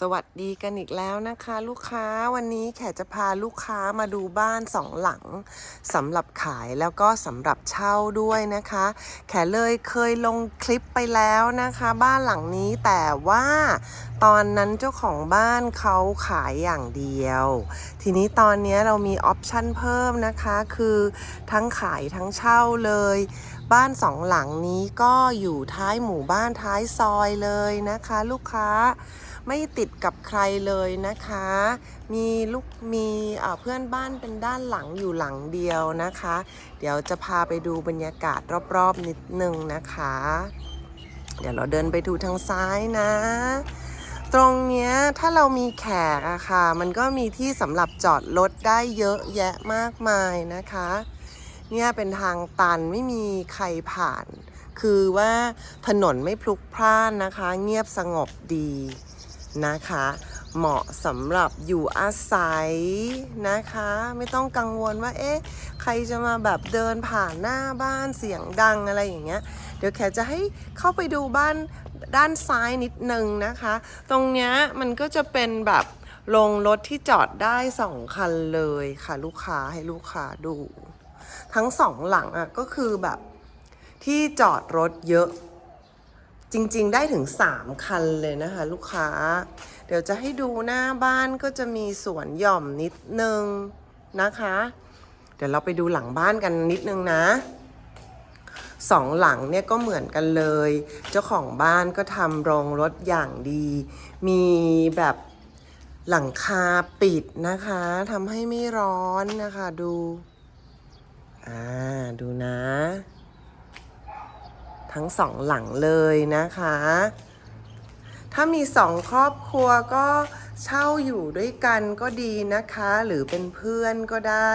สวัสดีกันอีกแล้วนะคะ ลูกค้าวันนี้แขกจะพาลูกค้ามาดูบ้านสองหลังสำหรับขายแล้วก็สำหรับเช่าด้วยนะคะ แขเลยเคยลงคลิปไปแล้วนะคะ บ้านหลังนี้แต่ว่าตอนนั้นเจ้าของบ้านเขาขายอย่างเดียว ทีนี้ตอนนี้เรามีออปชั่นเพิ่มนะคะ คือทั้งขายทั้งเช่าเลย บ้านสองหลังนี้ก็อยู่ท้ายหมู่บ้านท้ายซอยเลยนะคะ ลูกค้า ไม่ติดกับใครเลยนะคะ มีลูกมีเพื่อนบ้านเป็นด้านหลังอยู่หลังเดียวนะคะ เดี๋ยวจะพาไปดูบรรยากาศรอบๆนิดนึงนะคะ เดี๋ยวเราเดินไปดูทางซ้ายนะ ตรงเนี้ยถ้าเรามีแขกอะค่ะ มันก็มีที่สำหรับจอดรถได้เยอะแยะมากมายนะคะ เนี่ยเป็นทางตันไม่มีใครผ่านคือว่าถนนไม่พลุกพล่านนะคะ เงียบสงบดี นะคะ เหมาะสำหรับอยู่อาศัยนะคะ ไม่ต้องกังวลว่า เอ๊ะ ใครจะมาแบบเดินผ่านหน้าบ้านเสียงดังอะไรอย่างเงี้ย เดี๋ยวแขจะให้เข้าไปดูบ้านด้านซ้ายนิดนึงนะคะ ตรงเนี้ยมันก็จะเป็นแบบลงรถที่จอดได้สองคันเลยค่ะลูกค้าให้ลูกค้าดู ทั้งสองหลังอะก็คือแบบที่จอดรถเยอะ จริงๆ ได้ถึง 3 คันเลยนะคะ ลูกค้า เดี๋ยวจะให้ดูหน้าบ้านก็จะมีสวนหย่อมนิดนึงนะคะ เดี๋ยวเราไปดูหลังบ้านกันนิดนึงนะสองหลังเนี่ยก็เหมือนกันเลย เจ้าของบ้านก็ทำโรงรถอย่างดี มีแบบหลังคาปิดนะคะทำให้ไม่ร้อนนะคะดู อ่า ดูนะ ทั้งสองหลังเลยนะคะ ถ้ามีสองครอบครัวก็เช่าอยู่ด้วยกันก็ดีนะคะ หรือเป็นเพื่อนก็ได้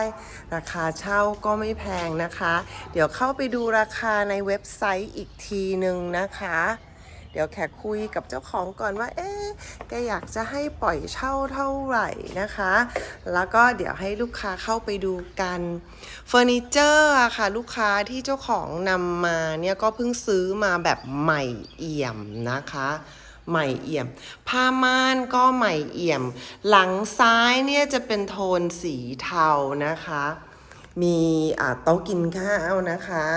ราคาเช่าก็ไม่แพงนะคะ เดี๋ยวเข้าไปดูราคาในเว็บไซต์อีกทีหนึ่งนะคะ เดี๋ยวแขกคุยกับเจ้าของก่อนว่าเอ๊ะ แกอยากจะให้ปล่อยเช่าเท่าไหร่นะคะ แล้วก็เดี๋ยวให้ลูกค้าเข้าไปดูกันเฟอร์นิเจอร์ค่ะลูกค้าที่เจ้าของนำมาเนี่ยก็เพิ่งซื้อมาแบบใหม่เอี่ยมนะคะใหม่เอี่ยม ผ้าม่านก็ใหม่เอี่ยม หลังซ้ายเนี่ยจะเป็นโทนสีเทานะคะ มีอ่าโต๊ะกินข้าวนะคะ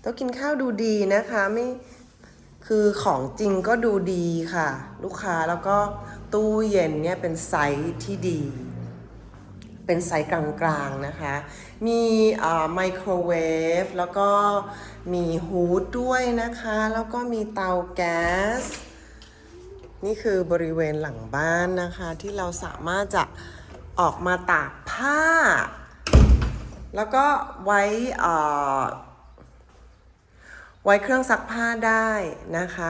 โต๊ะกินข้าวดูดีนะคะไม่ คือของจริงก็ดูดีค่ะ ลูกค้าแล้วก็ตู้เย็นเนี่ยเป็นไซส์ที่ดี เป็นไซส์กลางๆนะคะ มีไมโครเวฟแล้วก็มีฮูดด้วยนะคะ แล้วก็มีเตาแก๊ส นี่คือบริเวณหลังบ้านนะคะ ที่เราสามารถจะออกมาตากผ้า แล้วก็ไว้อ่อ ไว้เครื่องซักผ้าได้นะคะ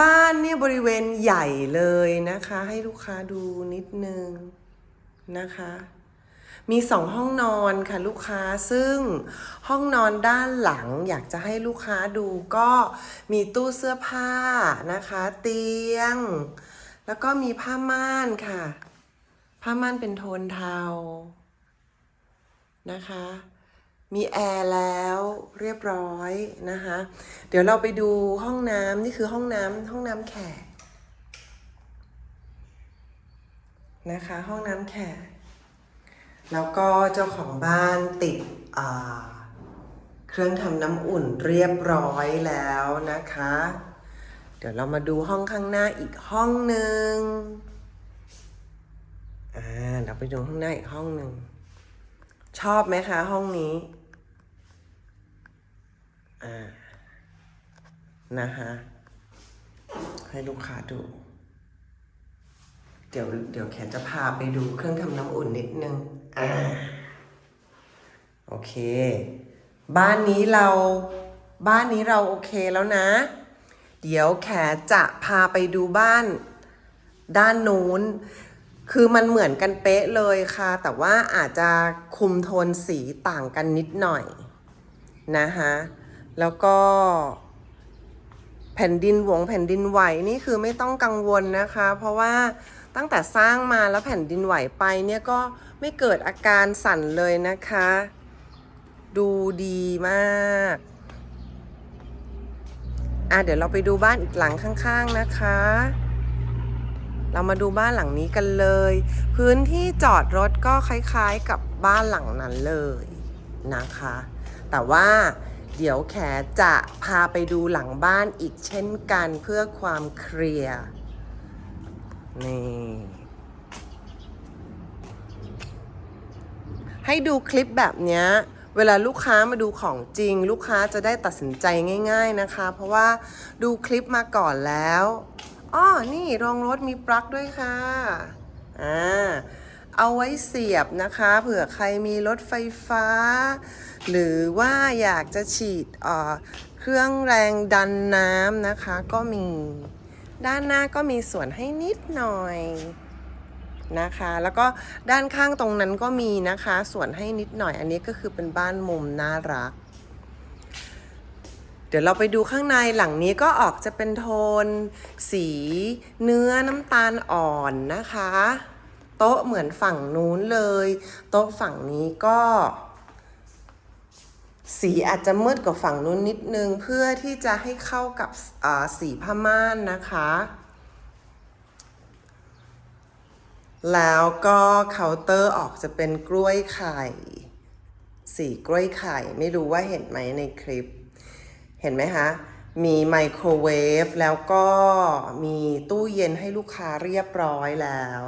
บ้านเนี่ยบริเวณใหญ่เลยนะคะ ให้ลูกค้าดูนิดนึงนะคะ มีสองห้องนอนค่ะลูกค้าซึ่งห้องนอนด้านหลังอยากจะให้ลูกค้าดูก็มีตู้เสื้อผ้านะคะ เตียง แล้วก็มีผ้าม่านค่ะ ผ้าม่านเป็นโทนเทานะคะ มีแอร์แล้วเรียบร้อยนะคะ เดี๋ยวเราไปดูห้องน้ำนี่คือห้องน้ำห้องน้ำแขกนะคะ ห้องน้ำแขกแล้วก็เจ้าของบ้านติดเครื่องทำน้ำอุ่นเรียบร้อยแล้วนะคะ เดี๋ยวเรามาดูห้องข้างหน้าอีกห้องหนึ่งอ่าเราไปดูห้องหน้าอีกห้องหนึ่งชอบไหมคะห้องนี้ อ่า นะคะให้ลูกค้าดู เดี๋ยวเดี๋ยวแขนจะพาไปดูเครื่องทำน้ำอุ่นนิดนึง อ่า โอเค บ้านนี้เรา บ้านนี้เราโอเคแล้วนะ เดี๋ยวแขจะพาไปดูบ้านด้านนู้นคือมันเหมือนกันเป๊ะเลยค่ะ แต่ว่าอาจจะคุมโทนสีต่างกันนิดหน่อยนะคะ แล้วก็แผ่นดินหวงแผ่นดินไหวนี่คือไม่ต้องกังวลนะคะ เพราะว่าตั้งแต่สร้างมาแล้วแผ่นดินไหวไปเนี่ยก็ไม่เกิดอาการสั่นเลยนะคะ ดูดีมากอะเดี๋ยวเราไปดูบ้านอีกหลังข้างๆนะคะ เรามาดูบ้านหลังนี้กันเลย พื้นที่จอดรถก็คล้ายๆกับบ้านหลังนั้นเลยนะคะ แต่ว่า เดี๋ยวแขจะพาไปดูหลังบ้านอีกเช่นกันเพื่อความเคลียร์ นี่ ให้ดูคลิปแบบเนี้ยเวลาลูกค้ามาดูของจริง ลูกค้าจะได้ตัดสินใจง่าย ๆนะคะ เพราะว่าดูคลิปมาก่อนแล้วอ้อนี่รองรถมีปลั๊กด้วยค่ะ อ่า เอาไว้เสียบนะคะ เผื่อใครมีรถไฟฟ้า หรือว่าอยากจะฉีดเอ่อเครื่องแรงดันน้ำนะคะ ก็มีด้านหน้าก็มีส่วนให้นิดหน่อยนะคะ แล้วก็ด้านข้างตรงนั้นก็มีนะคะ ส่วนให้นิดหน่อยอันนี้ก็คือเป็นบ้านมุมน่ารัก เดี๋ยวเราไปดูข้างในหลังนี้ก็ออกจะเป็นโทน สีเนื้อน้ำตาลอ่อนนะคะ โต๊ะเหมือนฝั่งนู้นเลย โต๊ะฝั่งนี้ก็ สีอาจจะมืดกว่าฝั่งนู้นนิดนึง เพื่อที่จะให้เข้ากับสีผ้าม่านนะคะ แล้วก็เคาน์เตอร์ออกจะเป็นกล้วยไข่ สีกล้วยไข่ ไม่รู้ว่าเห็นไหมในคลิป เห็นไหมคะมีไมโครเวฟแล้วก็มีตู้เย็นให้ลูกค้าเรียบร้อยแล้ว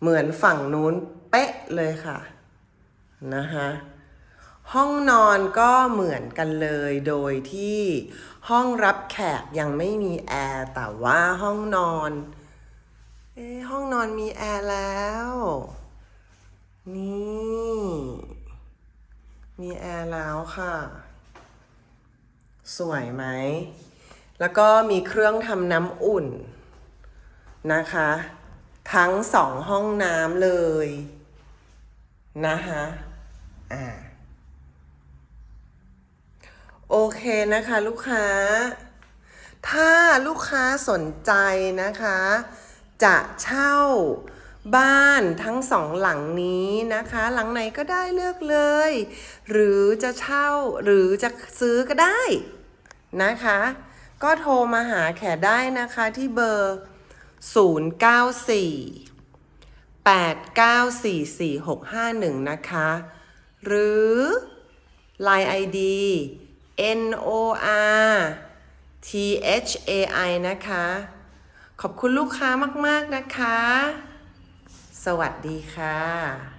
เหมือนฝั่งนู้นเป๊ะเลยค่ะนะคะห้องนอนก็เหมือนกันเลยโดยที่ห้องรับแขกยังไม่มีแอร์แต่ว่าห้องนอนเอ๊ห้องนอนมีแอร์แล้ว นี่ มีแอร์แล้วค่ะ สวยไหม แล้วก็มีเครื่องทำน้ำอุ่นนะคะ ทั้งสองห้องน้ำเลยนะคะอ่าโอเคนะคะลูกค้า ถ้าลูกค้าสนใจนะคะ จะเช่าบ้านทั้งสองหลังนี้นะคะ หลังไหนก็ได้เลือกเลย หรือจะเช่าหรือจะซื้อก็ได้นะคะ ก็โทรมาหาแขได้นะคะที่เบอร์ 094 8944651 นะคะ หรือ Line ID N O R T H A I นะคะ ขอบคุณลูกค้ามาก ๆ นะคะ สวัสดีค่ะ